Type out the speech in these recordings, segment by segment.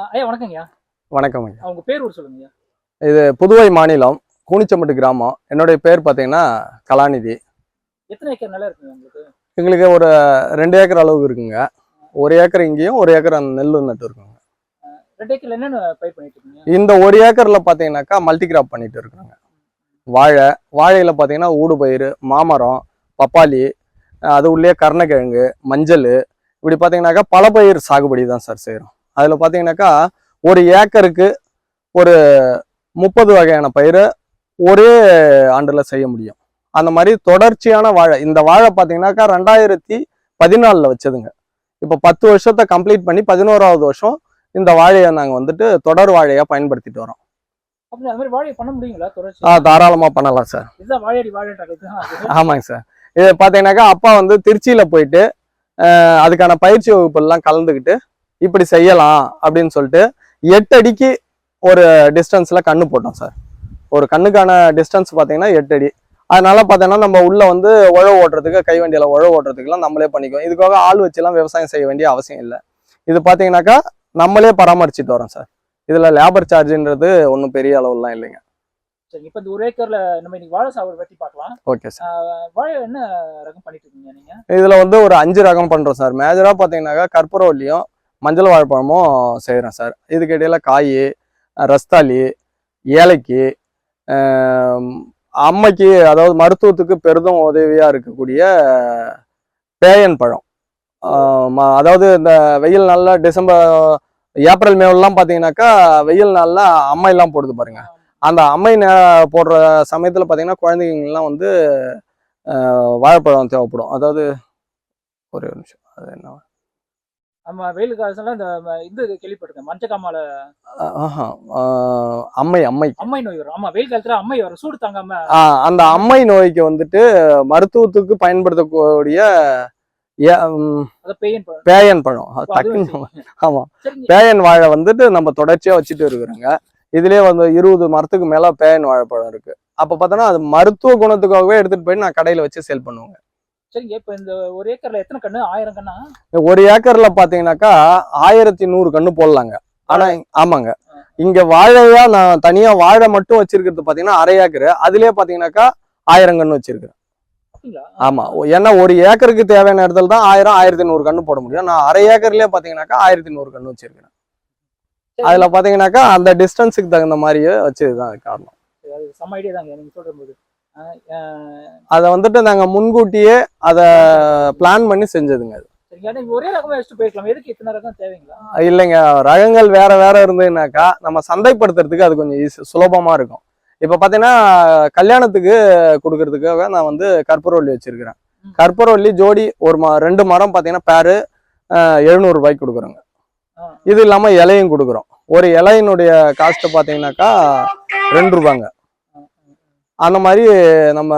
ஐயா வணக்கங்கய்யா. வணக்கம் ஐயா. அவங்க பேர் ஒரு சொல்லுங்கய்யா. இது புதுவை மாநிலம் கூனிச்சம்பட்டு கிராமம். என்னுடைய பேர் பார்த்தீங்கன்னா கலாநிதி. எத்தனை ஏக்கர் நிலம் இருக்குங்க உங்களுக்கு? எங்களுக்கு ஒரு ரெண்டு ஏக்கர் அளவுக்கு இருக்குங்க. ஒரு ஏக்கர் இங்கேயும் ஒரு ஏக்கர் அந்த நெல் நட்டு இருக்குங்க. ரெண்டு ஏக்கர்ல என்னென்ன பயிர் பண்ணிட்டு இருக்கீங்க? இந்த ஒரு ஏக்கரில் பார்த்தீங்கன்னாக்கா மல்டி கிராப் பண்ணிட்டு இருக்கிறாங்க வாழை வாழையில் பார்த்தீங்கன்னா ஊடுபயிர் மாமரம் பப்பாளி அது உள்ளே கருணக்கிழங்கு மஞ்சள். இப்படி பார்த்தீங்கன்னாக்கா பல பயிர் சாகுபடி தான் சார் செய்கிறோம் அதில் பார்த்தீங்கன்னாக்கா ஒரு ஏக்கருக்கு ஒரு முப்பது வகையான பயிரை ஒரே ஆண்டில் செய்ய முடியும். அந்த மாதிரி தொடர்ச்சியான வாழை இந்த வாழை பார்த்தீங்கன்னாக்கா ரெண்டாயிரத்தி பதினாலில் வச்சதுங்க. இப்போ பத்து வருஷத்தை கம்ப்ளீட் பண்ணி பதினோராவது வருஷம் இந்த வாழையை நாங்கள் வந்துட்டு தொடர் வாழையாக பயன்படுத்திட்டு வரோம். ஆ தாராளமாக பண்ணலாம் சார். ஆமாங்க சார். இது பார்த்தீங்கன்னாக்கா அப்பா வந்து திருச்சியில் போயிட்டு அதுக்கான பயிற்சி வகுப்புலாம் கலந்துக்கிட்டு இப்படி செய்யலாம் அப்படின்னு சொல்லிட்டு எட்டு அடிக்கு ஒரு டிஸ்டன்ஸில் கண்ணு போட்டோம் சார் ஒரு கண்ணுக்கான டிஸ்டன்ஸ் பார்த்தீங்கன்னா எட்டு அடி. அதனால பார்த்தீங்கன்னா நம்ம உள்ள வந்து உழவு ஓட்டுறதுக்கு கை வண்டியில் உழவு ஓட்டுறதுக்குலாம் நம்மளே பண்ணிக்குவோம். இதுக்காக ஆள் வச்சுலாம் விவசாயம் செய்ய வேண்டிய அவசியம் இல்லை. இது பார்த்தீங்கன்னாக்கா நம்மளே பராமரிச்சுட்டு வரோம் சார் இதில் லேபர் சார்ஜுன்றது ஒன்றும் பெரிய அளவுலாம் இல்லைங்க. சரி இப்போ இந்த ஒரு ஏக்கர்ல நம்ம இன்னைக்கு வாழை சாகுபடி பத்தி பார்க்கலாம். ஓகே சார் வாழை என்ன ரகம் பண்ணிட்டு இருக்கீங்க நீங்க? இதுல வந்து ஒரு அஞ்சு ரகம் பண்றோம் சார் மேஜரா பாத்தீங்கன்னாக்கா கற்பூரவல்லியும் மஞ்சள் வாழைப்பழமும் செய்கிறோம் சார். இதுக்கு இடையில காய் ரஸ்தாலி ஏலக்கி அம்மைக்கு அதாவது மருத்துவத்துக்கு பெரிதும் உதவியாக இருக்கக்கூடிய பேயன் பழம். அதாவது இந்த வெயில் நாளில் டிசம்பர் ஏப்ரல் மேலாம் பார்த்தீங்கன்னாக்கா வெயில் நாளில் அம்மையெல்லாம் போடுது பாருங்க. அந்த அம்மை நே- போடுற சமயத்தில் பார்த்தீங்கன்னா குழந்தைங்கலாம் வந்து வாழைப்பழம் தேவைப்படும். அதாவது ஒரே ஒரு நிமிஷம் அது என்ன நம்ம வெயில் காலத்துல இந்த இது கேள்விப்பட்டிருக்கேன். மஞ்சக்காமால. அம்மை அம்மை. அம்மை நோய் வரும். ஆமா வெயில் காலத்துல அம்மை வரும். சூடு தாங்காம. அந்த அம்மை நோய்க்கு வந்துட்டு மருத்துவத்துக்கு பயன்படுத்தக்கூடிய பெயின் பழம். டக்குன்னு. ஆமா. பேயன் வாழை வந்துட்டு நம்ம தொடர்ச்சியா வச்சுட்டு இருக்கிறோங்க. இதுலயே வந்து இருபது மரத்துக்கு மேல பேயன் வாழைப்பழம் இருக்கு. அப்ப பார்த்தோன்னா அது மருத்துவ குணத்துக்காகவே எடுத்துட்டு போய் நான் கடையில வச்சு சேல் பண்ணுவேங்க. சரிங்க இப்ப இந்த ஒரு ஏக்கர்ல எத்தனை கண்ணு? ஆயிரம் கண்ணா? ஒரு ஏக்கர்ல பாத்தீங்கன்னாக்கா ஆயிரத்தி நூறு கண்ணு போடலாங்க. ஆனா ஆமாங்க. இங்க வாழையா நான் தனியா வாழை மட்டும் வச்சிருக்கிறது பாத்தீங்கன்னா அரை ஏக்கர். அதுலயே பாத்தீங்கன்னாக்கா ஆயிரம் கண்ணு வச்சிருக்கிறேன். ஆமா. ஏன்னா ஒரு ஏக்கருக்கு தேவையான இடத்துல தான் ஆயிரம் ஆயிரத்தி நூறு கண்ணு போட முடியும். நான் அரை ஏக்கர்லயே பாத்தீங்கன்னாக்கா ஆயிரத்தி நூறு கண்ணு வச்சிருக்கிறேன். சரி. அதுல பாத்தீங்கன்னாக்கா அந்த டிஸ்டன்ஸுக்கு தகுந்த மாதிரியே வச்சதுதான் அது காரணம் செம்ம ஐடியா தாங்க நீங்க சொல்ற போது அதை வந்துட்டு நாங்க முன்கூட்டியே அதை பிளான் பண்ணி செஞ்சதுங்க அது. இல்லைங்க. ரகங்கள் வேற வேற இருந்ததுனாக்கா நம்ம சந்தைப்படுத்துறதுக்கு அது கொஞ்சம் ஈஸி சுலபமா இருக்கும். இப்ப பாத்தீங்கன்னா கல்யாணத்துக்கு கொடுக்கறதுக்காக நான் வந்து கற்பூரவல்லி வச்சிருக்கிறேன். கற்பூரவல்லி ஜோடி ஒரு ம ரெண்டு மரம் பாத்தீங்கன்னா பேரு எழுநூறு ரூபாய்க்கு கொடுக்குறோங்க. இது இல்லாம இலையும் கொடுக்குறோம். ஒரு இலையினுடைய காஸ்ட் பாத்தீங்கன்னாக்கா ரெண்டு ரூபாங்க அந்த மாதிரி நம்ம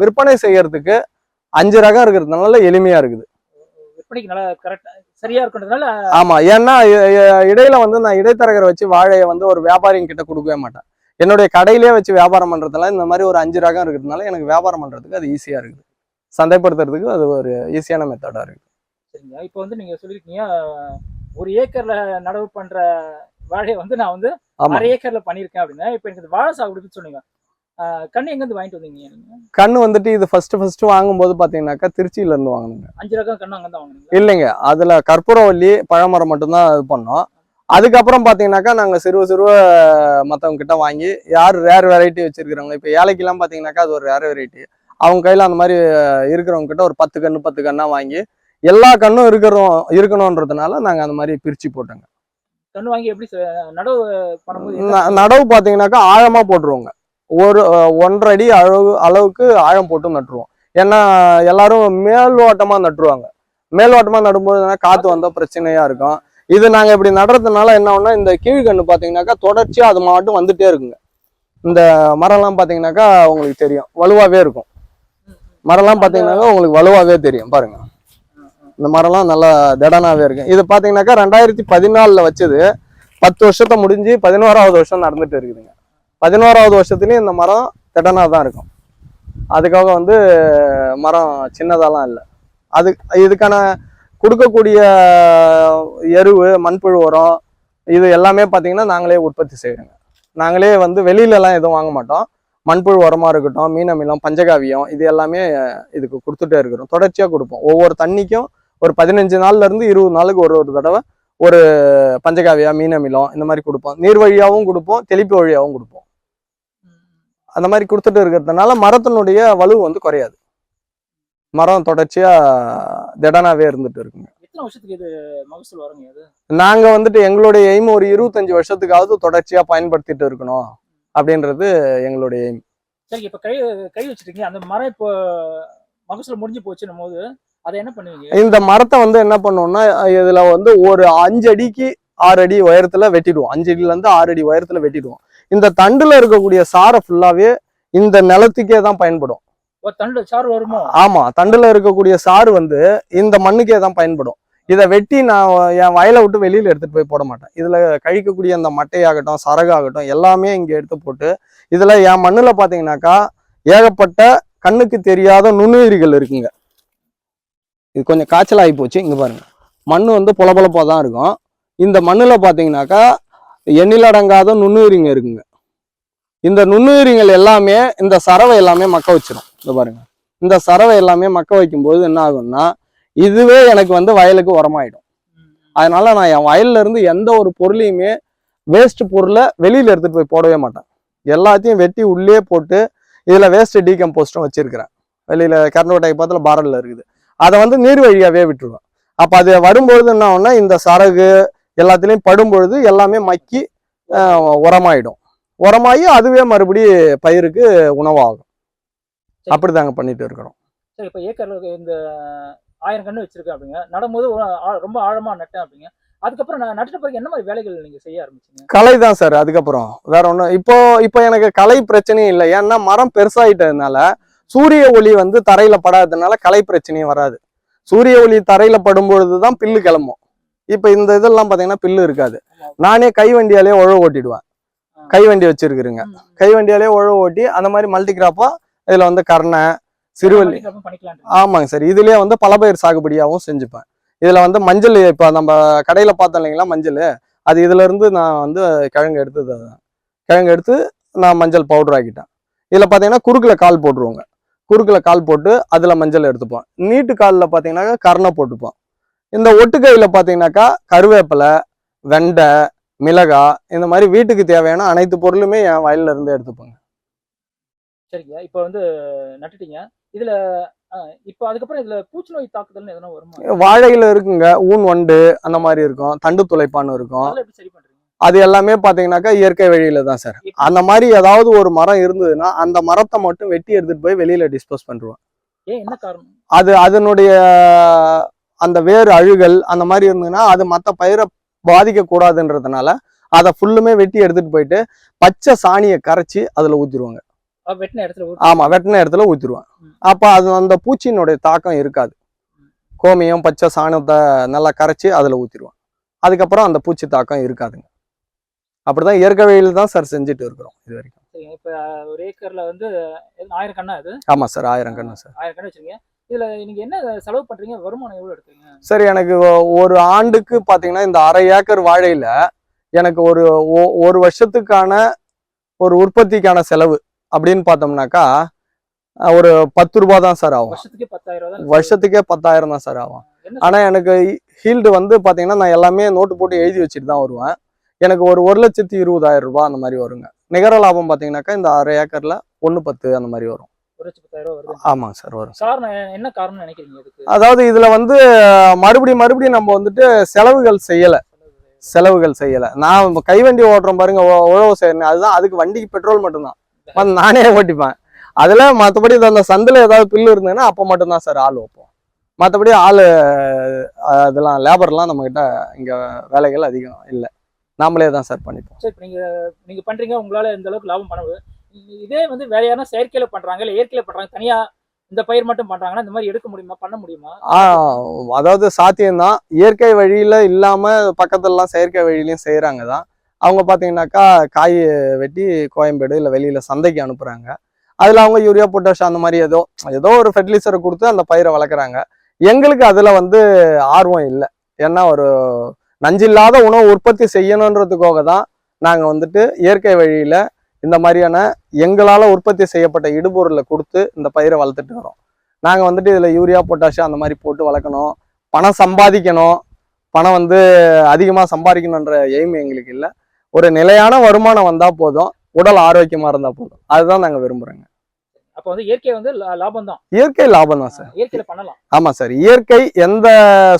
விற்பனை செய்யறதுக்கு அஞ்சு ரகம் இருக்கிறதுனால எளிமையா இருக்குது. சரியா இருக்கிறதுனால ஆமா ஏன்னா இடையில வந்து நான் இடைத்தரகரை வச்சு வாழையை வந்து ஒரு வியாபாரிங்க கிட்ட கொடுக்கவே மாட்டேன். என்னுடைய கடையிலே வச்சு வியாபாரம் பண்றதுனால இந்த மாதிரி ஒரு அஞ்சு ரகம் இருக்கிறதுனால எனக்கு வியாபாரம் பண்றதுக்கு அது ஈஸியா இருக்குது. சந்தைப்படுத்துறதுக்கு அது ஒரு ஈஸியான மெத்தடா இருக்கு சரிங்க. இப்போ வந்து நீங்க சொல்லிருக்கீங்க ஒரு ஏக்கர்ல நடவு பண்ற வாழையை வந்து நான் வந்து அரை ஏக்கர்ல பண்ணிருக்கேன் அப்படின்னா இப்போ எனக்கு வாழை சாகுபடி சொன்னீங்க. கண்ணு எங்க இருந்து வாங்கிட்டு வந்தீங்க? கண்ணு வந்துட்டு இது ஃபர்ஸ்ட் ஃபர்ஸ்ட் வாங்கும்போது பாத்தீங்கன்னாக்கா திருச்சியில இருந்து வாங்கினுங்க. அஞ்சு ரகம் கண்ணு அங்க தான் வாங்குனீங்க இல்லைங்க அதுல கற்பூரவல்லி பழமரம் மட்டும்தான் இது பண்ணோம். அதுக்கப்புறம் பாத்தீங்கன்னாக்கா நாங்க சிறுவ சிறுவ மத்தவங்க கிட்ட வாங்கி யார் ரேர் வெரைட்டி வச்சிருக்கிறவங்க இப்போ ஏழைக்கெல்லாம் பாத்தீங்கன்னாக்கா அது ஒரு ரேர் வெரைட்டி அவங்க கையில அந்த மாதிரி இருக்கிறவங்க கிட்ட ஒரு பத்து கண்ணு பத்து கண்ணா வாங்கி எல்லா கண்ணும் இருக்கிறோம் இருக்கணும்ன்றதுனால நாங்க அந்த மாதிரி பிரிச்சு போட்டோங்க. கண்ணு வாங்கி எப்படி நடவு நடவு பாத்தீங்கன்னாக்கா ஆழமா போட்டுருவோங்க. ஒரு ஒன்றரை அடி அளவு அளவுக்கு ஆழம் போட்டு நட்டுருவோம். ஏன்னா எல்லாரும் மேல்வாட்டமா நட்டுருவாங்க. மேல்வாட்டமா நடும்போது என்னன்னா காத்து வந்தா பிரச்சனையா இருக்கும். இது நாங்க இப்படி நடுறதுனால என்ன ஒண்ணா இந்த கீழ்கண்ணு பாத்தீங்கன்னாக்கா தொடர்ச்சியா அது மாட்டும் வந்துட்டே இருக்குங்க. இந்த மரம்லாம் பாத்தீங்கன்னாக்கா உங்களுக்கு தெரியும். வலுவாவே இருக்கும். மரம்லாம் பாத்தீங்கன்னாக்கா உங்களுக்கு வலுவாவே தெரியும். பாருங்க. இந்த மரம்லாம் நல்லா திடனாவே இருக்கு. இது பாத்தீங்கன்னாக்கா ரெண்டாயிரத்தி பதினாலுல வச்சது. பத்து வருஷத்தை முடிஞ்சு பதினோராவது வருஷம் நடந்துட்டு இருக்குதுங்க. பதினோராவது வருஷத்துலேயும் இந்த மரம் திடனாக தான் இருக்கும். அதுக்காக வந்து மரம் சின்னதாலாம் இல்லை. அது இதுக்கான கொடுக்கக்கூடிய எருவு மண்புழு உரம் இது எல்லாமே பார்த்திங்கன்னா நாங்களே உற்பத்தி செய்கிறோங்க நாங்களே வந்து வெளியிலலாம் எதுவும் வாங்க மாட்டோம். மண்புழு உரமாக இருக்கட்டும் மீனமிலம் பஞ்சகாவியம் இது எல்லாமே இதுக்கு கொடுத்துட்டே இருக்கிறோம். தொடர்ச்சியாக கொடுப்போம். ஒவ்வொரு தண்ணிக்கும் ஒரு பதினஞ்சு நாள்லேருந்து இருபது நாளுக்கு ஒரு ஒரு தடவை ஒரு பஞ்சகாவியா மீனமிலம் இந்த மாதிரி கொடுப்போம். நீர் வழியாகவும் கொடுப்போம் தெளிப்பு வழியாகவும் கொடுப்போம். அந்த மாதிரி கொடுத்துட்டு இருக்கிறதுனால மரத்தினுடைய வலு வந்து குறையாது. மரம் தொடர்ச்சியா திடனாவே இருந்துட்டு இருக்குங்க. நாங்க வந்துட்டு எங்களுடைய எய்ம் ஒரு இருபத்தஞ்சு வருஷத்துக்காவது தொடர்ச்சியா பயன்படுத்திட்டு இருக்கணும் அப்படின்றது எங்களுடைய எய்ம் சரி இப்ப கை கை வச்சிருக்கீங்க அந்த மரம் இப்போ மகசூல் முடிஞ்சு போச்சுன்னும் போது அதை என்ன பண்ணுவீங்க? இந்த மரத்தை வந்து என்ன பண்ணுவோம்னா இதுல வந்து ஒரு அஞ்சு அடிக்கு ஆறு அடி உயரத்துல வெட்டிடுவோம். அஞ்சு அடியில இருந்து ஆறு அடி உயரத்துல வெட்டிடுவோம். இந்த தண்டுல இருக்கக்கூடிய சாரை ஃபுல்லாவே இந்த நிலத்துக்கே தான் பயன்படும். தண்டு சாறு வருமோ? ஆமா தண்டுல இருக்கக்கூடிய சாறு வந்து இந்த மண்ணுக்கே தான் பயன்படும். இதை வெட்டி நான் என் வயலை விட்டு வெளியில எடுத்துட்டு போய் போட மாட்டேன். இதுல கழிக்கக்கூடிய அந்த மட்டையாகட்டும் சரகாகட்டும் எல்லாமே இங்க எடுத்து போட்டு இதுல என் மண்ணுல பாத்தீங்கன்னாக்கா ஏகப்பட்ட கண்ணுக்கு தெரியாத நுண்ணுயிரிகள் இருக்குங்க. இது கொஞ்சம் காய்ச்சல் ஆகி போச்சு இங்க பாருங்க. மண் வந்து புலபுலப்பா தான் இருக்கும். இந்த மண்ணுல பாத்தீங்கன்னாக்கா எண்ணிலடங்காத நுண்ணுயிரிங்க இருக்குங்க. இந்த நுண்ணுயிரிகள் எல்லாமே இந்த சரவை எல்லாமே மக்க வச்சிடும் இந்த பாருங்க. இந்த சரவை எல்லாமே மக்க வைக்கும்போது என்ன ஆகும்னா இதுவே எனக்கு வந்து வயலுக்கு உரமாயிடும். அதனால நான் என் வயல்ல இருந்து எந்த ஒரு பொருளையுமே வேஸ்ட் பொருளை வெளியில எடுத்துட்டு போய் போடவே மாட்டேன். எல்லாத்தையும் வெட்டி உள்ளே போட்டு இதுல வேஸ்ட் டீகம்போஸ்டும் வச்சிருக்கிறேன். வெளியில கர்நாடகை பக்கத்துல பாரல்ல இருக்குது. அதை வந்து நீர் வழியாவே விட்டுருவேன். அப்ப அது வரும்பொழுது என்ன ஆகும்னா இந்த சரகு எல்லாத்துலயும் படும்பொழுது எல்லாமே மக்கி உரமாயிடும். உரமாகி அதுவே மறுபடி பயிருக்கு உணவாகும். அப்படிதாங்க பண்ணிட்டு இருக்கிறோம். சரி இப்ப ஏக்கர்ல இந்த ஆயிரம் கண்ணு வச்சிருக்கேன் அப்படிங்க. நடும்போது ரொம்ப ஆழமா நட்டேன் அப்படிங்க. அதுக்கப்புறம் நான் நட்டுட்ட பிறகு என்ன மாதிரி வேலைகள் நீங்க செய்ய ஆரம்பிச்சீங்க? கலை தான் சார் அதுக்கப்புறம். வேற ஒன்றும் இப்போ இப்போ எனக்கு கலை பிரச்சனையும் இல்லை. ஏன்னா மரம் பெருசாயிட்டதுனால சூரிய ஒளி வந்து தரையில படாததுனால கலை பிரச்சனையும் வராது. சூரிய ஒளி தரையில படும் பொழுதுதான் பில்லு கிளம்பும். இப்போ இந்த இதெல்லாம் பாத்தீங்கன்னா பில்லு இருக்காது. நானே கை வண்டியாலே உழவு ஓட்டிடுவேன். கை வண்டி வச்சிருக்கிறேங்க. கை வண்டியாலே உழவு ஓட்டி அந்த மாதிரி மல்டி கிராப்பா இதுல வந்து கர்ணை பண்ணிக்கலாம் ஆமாங்க சார். இதுலயே வந்து பல பயிர் சாகுபடியாகவும் செஞ்சுப்பேன். இதுல வந்து மஞ்சள் இப்போ நம்ம கடையில பார்த்தோம் இல்லைங்களா மஞ்சள்? அது இதுல இருந்து நான் வந்து கிழங்கு எடுத்து இத- கிழங்கு எடுத்து நான் மஞ்சள் பவுடர் ஆக்கிட்டேன். இதுல பாத்தீங்கன்னா குறுக்குல கால் போட்டுருவோங்க. குறுக்குல கால் போட்டு அதுல மஞ்சள் எடுத்துப்போம். நீட்டு காலில் பாத்தீங்கன்னாக்கா கரணை போட்டுப்போம். இந்த ஒட்டுக்கையில பாத்தீங்கன்னாக்கா கருவேப்பிலை வெண்டை மிளகாய் இந்த மாதிரி வீட்டுக்கு தேவையான அனைத்து பொருளுமே என் வயல்ல இருந்து எடுத்துப்போங்க. சரிங்க. இப்போ வந்து நட்டுட்டீங்க. இதுல இப்போ அதுக்கப்புறம் இதுல பூச்சி நோய் தாக்குதல்னு எதனா வருமா? வாழையில இருக்குங்க. ஊன் வண்டு அந்த மாதிரி இருக்கும். தண்டு துளைப்பான் இருக்கும். அது எல்லாமே பாத்தீங்கன்னாக்கா இயற்கை வழியில தான் சார். அந்த மாதிரி ஏதாவது ஒரு மரம் இருந்ததுன்னா அந்த மரத்தை மட்டும் வெட்டி எடுத்துட்டு போய் வெளியில டிஸ்போஸ் காரணம்? அது அதனுடைய அந்த வேறு அழுகல் அந்த மாதிரி இருந்ததுன்னா அது மற்ற பயிரை பாதிக்க கூடாதுன்றதுனால அதை ஃபுல்லுமே வெட்டி எடுத்துட்டு போயிட்டு பச்சை சாணியை கரைச்சி அதுல ஊத்திடுவாங்க. அஹ் வெட்டின இடத்துல ம். அப்ப அது அந்த பூச்சியினுடைய தாக்கம் இருக்காது. கோமியம் பச்சை சாணத்தை நல்லா கரைச்சி அதுல ஊத்திடுவேன் அதுக்கப்புறம் அந்த பூச்சி தாக்கம் இருக்காதுங்க. அப்படிதான் இயற்கை வழியில தான் சார் செஞ்சுட்டு இருக்கிறோம் இது வரைக்கும். இப்போ ஒரு ஏக்கர்ல வந்து ஆயிரம் கண்ணா இது? ஆமா சார் ஆயிரம் கண்ணு சார். ஆயிரம் கண்ணு வச்சிருக்கீங்க. இதுல நீங்க என்ன செலவு பண்றீங்க? வருமானம் எவ்வளவு எடுக்கிறீங்க? சரி எனக்கு ஒரு ஆண்டுக்கு பாத்தீங்கன்னா இந்த அரை ஏக்கர் வாழையில எனக்கு ஒரு ஒரு வருஷத்துக்கான ஒரு உற்பத்திக்கான செலவு அப்படின்னு பார்த்தோம்னாக்கா ஒரு பத்து ரூபாய் தான் சார் ஆகும். வருஷத்துக்கே பத்தாயிரம். வருஷத்துக்கே பத்தாயிரம் தான் சார் ஆகும். ஆனா எனக்கு ஹீல்டு வந்து பாத்தீங்கன்னா நான் எல்லாமே நோட்டு போட்டு எழுதி வச்சுட்டு தான் வருவேன். எனக்கு ஒரு ஒரு லட்சத்தி இருபதாயிரம் ரூபாய் அந்த மாதிரி வருங்க. நிகர லாபம் பாத்தீங்கன்னாக்கா இந்த அரை ஏக்கர்ல ஒண்ணு பத்து அந்த மாதிரி வரும். ஒரு லட்சம் பத்தாயிரம் ரூபாய் வருது. ஆமாங்க சார் வரும் காரணம் என்ன காரணம் நினைக்கிறீங்க இதுக்கு? அதாவது இதுல வந்து மறுபடியும் மறுபடியும் நம்ம வந்துட்டு செலவுகள் செய்யல. செலவுகள் செய்யல. நான் கைவண்டி ஓட்டுறோம் பாருங்க உழவு செய்யணும் அதுதான் அதுக்கு வண்டிக்கு பெட்ரோல் மட்டும்தான். நானே ஓட்டிப்பேன். அதுல மற்றபடி அந்த சந்தில ஏதாவது பில்லு இருந்ததுன்னா அப்போ மட்டும்தான் சார் ஆள் வைப்போம். மற்றபடி ஆள் அதெல்லாம் லேபர்லாம் நம்ம கிட்ட இங்க வேலைகள் அதிகம் இல்லை. நாமளே தான் சார் பண்ணிப்போம். சரி இப்ப நீங்க நீங்க பண்றீங்க உங்களால இந்த அளவுக்கு லாபம் பண்ண இதே வந்து வேற யாரா செயற்கையில பண்றாங்க இல்ல இயற்கையில பண்றாங்க தனியா இந்த பயிர் மட்டும் பண்றாங்கன்னா இந்த மாதிரி எடுக்க முடியுமா? பண்ண முடியுமா? அதாவது சாத்தியம்தான். இயற்கை வழியில இல்லாம பக்கத்துலலாம் செயற்கை வழியிலையும் செய்யறாங்க தான் அவங்க பாத்தீங்கன்னாக்கா காய் வெட்டி கோயம்பேடு இல்லை வெளியில சந்தைக்கு அனுப்புறாங்க. அதுல அவங்க யூரியா பொட்டாஷ் அந்த மாதிரி ஏதோ ஏதோ ஒரு ஃபெர்டிலைசரை கொடுத்து அந்த பயிரை வளர்க்குறாங்க. எங்களுக்கு அதுல வந்து ஆர்வம் இல்லை. ஏன்னா ஒரு நஞ்சில்லாத உணவு உற்பத்தி செய்யணுன்றதுக்காக தான் நாங்கள் வந்துட்டு இயற்கை வழியில இந்த மாதிரியான எங்களால உற்பத்தி செய்யப்பட்ட இடுபொருளை கொடுத்து இந்த பயிரை வளர்த்துட்டு வரோம். நாங்க வந்துட்டு இதுல யூரியா பொட்டாசியம் அந்த மாதிரி போட்டு வளர்க்கணும். பணம் சம்பாதிக்கணும். பணம் வந்து அதிகமா சம்பாதிக்கணுன்ற எய்ம் எங்களுக்கு இல்லை. ஒரு நிலையான வருமானம் வந்தா போதும். உடல் ஆரோக்கியமா இருந்தா போதும். அதுதான் நாங்க விரும்புறோங்க. அப்ப வந்து இயற்கை வந்து லாபம் தான் இயற்கை லாபம் தான் சார் இயற்கையில பண்ணலாம். ஆமா சார். இயற்கை எந்த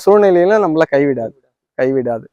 சூழ்நிலையிலும் நம்மள கைவிடாது. கைவிடாது.